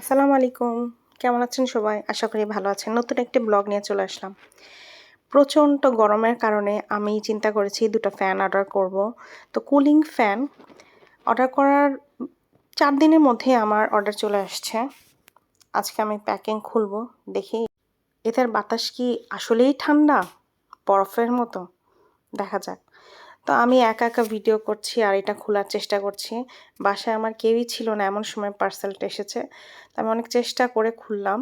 আসসালামু আলাইকুম। কেমন আছেন সবাই? আশা করি ভালো আছেন। নতুন একটি ব্লগ নিয়ে চলে আসলাম। প্রচণ্ড গরমের কারণে আমি চিন্তা করেছি দুটো ফ্যান অর্ডার করব। তো কুলিং ফ্যান অর্ডার করার চার দিনের মধ্যে আমার অর্ডার চলে আসছে। আজকে আমি প্যাকিং খুলব, দেখি এটার বাতাস কি আসলেই ঠান্ডা? বরফের মতো? দেখা যাক। তো আমি একা একা ভিডিও করছি আর এটা খোলার চেষ্টা করছি। বাসায় আমার কেউই ছিল না, এমন সময় পার্সেলটা এসেছে। তো আমি অনেক চেষ্টা করে খুললাম।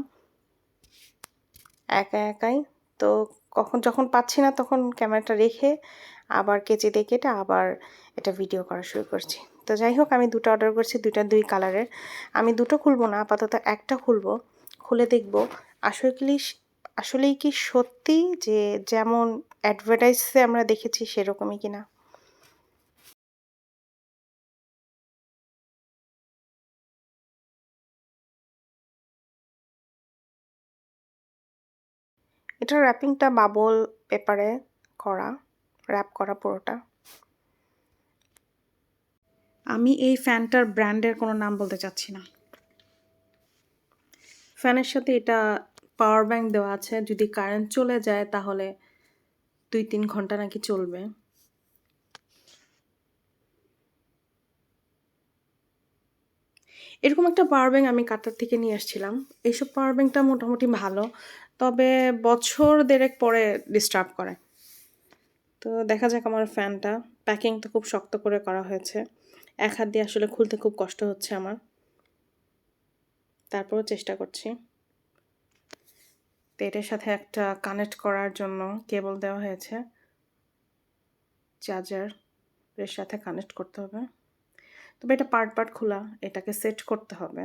একা একাই। তো কখন যখন পাচ্ছি না তখন ক্যামেরাটা রেখে আবার কেচে দিয়ে কেটে আবার এটা ভিডিও করা শুরু করছি। তো যাই হোক, আমি দুটো অর্ডার করছি, দুইটা দুই কালারের আমি দুটো খুলবো না, আপাতত একটা খুলবো, খুলে দেখব। আসলে আসলেই কি সত্যি যে যেমন অ্যাডভার্টাইজে আমরা দেখেছি সেরকমই কিনা? এটার র্যাপিংটা বাবল পেপারে করা র্যাপ করা পুরোটা। আমি এই ফ্যানটার ব্র্যান্ডের কোনো নাম বলতে চাচ্ছি না। ফ্যানের সাথে এটা পাওয়ার ব্যাঙ্ক দেওয়া আছে। যদি কারেন্ট চলে যায় তাহলে দুই তিন ঘণ্টা নাকি চলবে। এরকম একটা পাওয়ার ব্যাঙ্ক আমি কাতার থেকে নিয়ে আসছিলাম। এইসব পাওয়ার ব্যাঙ্কটা মোটামুটি ভালো, তবে বছর দেড়েক পরে ডিস্টার্ব করে। তো দেখা যাক আমার ফ্যানটা প্যাকিং তো খুব শক্ত করে করা হয়েছে। এক হাত দিয়ে আসলে খুলতে খুব কষ্ট হচ্ছে আমার। তারপরও চেষ্টা করছি। তো এটার সাথে একটা কানেক্ট করার জন্য কেবল দেওয়া হয়েছে। চার্জার এর সাথে কানেক্ট করতে হবে। তবে এটা পার্ট পার্ট খোলা, এটাকে সেট করতে হবে।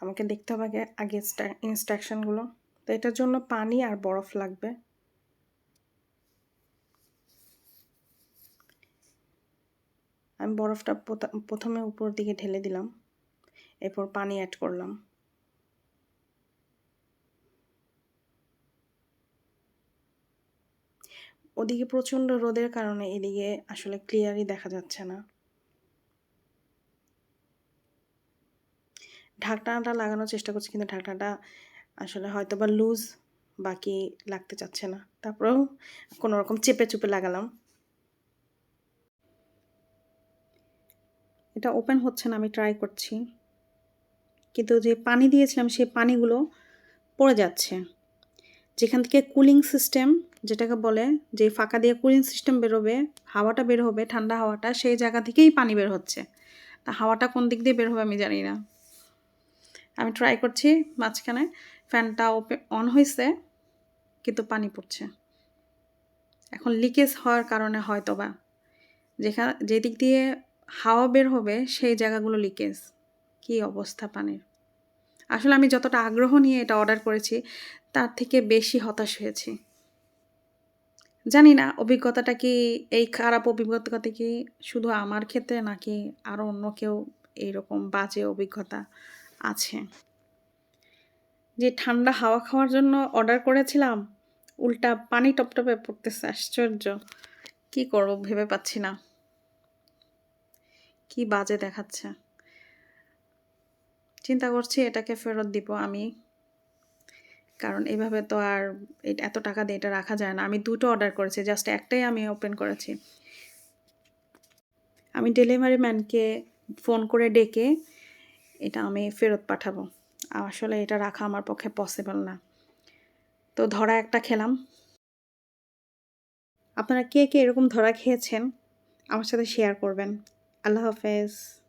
আমাকে দেখতে হবে আগে আগে ইনস্ট্রাকশনগুলো তো এটার জন্য পানি আর বরফ লাগবে। আমি বরফটা প্রথমে উপর দিকে ঢেলে দিলাম। এরপর পানি অ্যাড করলাম। ওদিকে প্রচণ্ড রোদের কারণে এদিকে আসলে ক্লিয়ারই দেখা যাচ্ছে না। ঢাকনাটা লাগানোর চেষ্টা করছি কিন্তু ঢাকনাটা আসলে হয়তো বা লুজ বাকি লাগতে চাচ্ছে না। তারপরেও কোনো রকম চেপে চুপে লাগালাম। এটা ওপেন হচ্ছে না, আমি ট্রাই করছি। কিন্তু যে পানি দিয়েছিলাম সেই পানিগুলো পড়ে যাচ্ছে। যেখান থেকে কুলিং সিস্টেম যেটাকে বলে যে ফাঁকা দিয়ে কুলিং সিস্টেম বেরোবে, হাওয়াটা বের হবে, ঠান্ডা হাওয়াটা, সেই জায়গা থেকেই পানি বের হচ্ছে। তা হাওয়াটা কোন দিক দিয়ে বের হবে আমি জানি না। আমি ট্রাই করছি মাঝখানে, ফ্যানটা ওপে অন হয়েছে কিন্তু পানি পড়ছে। এখন লিকেজ হওয়ার কারণে হয়তো বা যেখানে যেদিক দিয়ে হাওয়া বের হবে, সেই জায়গাগুলো লিকেজ কি অবস্থা পানির? আসলে আমি যতটা আগ্রহ নিয়ে এটা অর্ডার করেছি, তার থেকে বেশি হতাশ হয়েছি। জানি না, অভিজ্ঞতাটা কি এই খারাপ অভিজ্ঞতাটা কি শুধু আমার ক্ষেত্রে নাকি আরও অন্য কেউ এইরকম বাজে অভিজ্ঞতা আছে? যে ঠান্ডা হাওয়া খাওয়ার জন্য অর্ডার করেছিলাম, উল্টা পানি টপটপে পড়তেছে, আশ্চর্য। কি করব ভেবে পাচ্ছি না। কি বাজে দেখাচ্ছে। চিন্তা করছি এটাকে ফেরত দিব আমি। কারণ এভাবে তো আর এত টাকা দিয়ে এটা রাখা যায় না। আমি দুটো অর্ডার করেছি জাস্ট একটাই আমি ওপেন করেছি। আমি ডেলিভারি ম্যানকে ফোন করে ডেকে এটা আমি ফেরত পাঠাবো। আসলে এটা রাখা আমার পক্ষে পসিবল না। তো ধরা একটা খেলাম। আপনারা কে কে এরকম ধরা খেয়েছেন? আমার সাথে শেয়ার করবেন। আল্লাহ হাফেজ।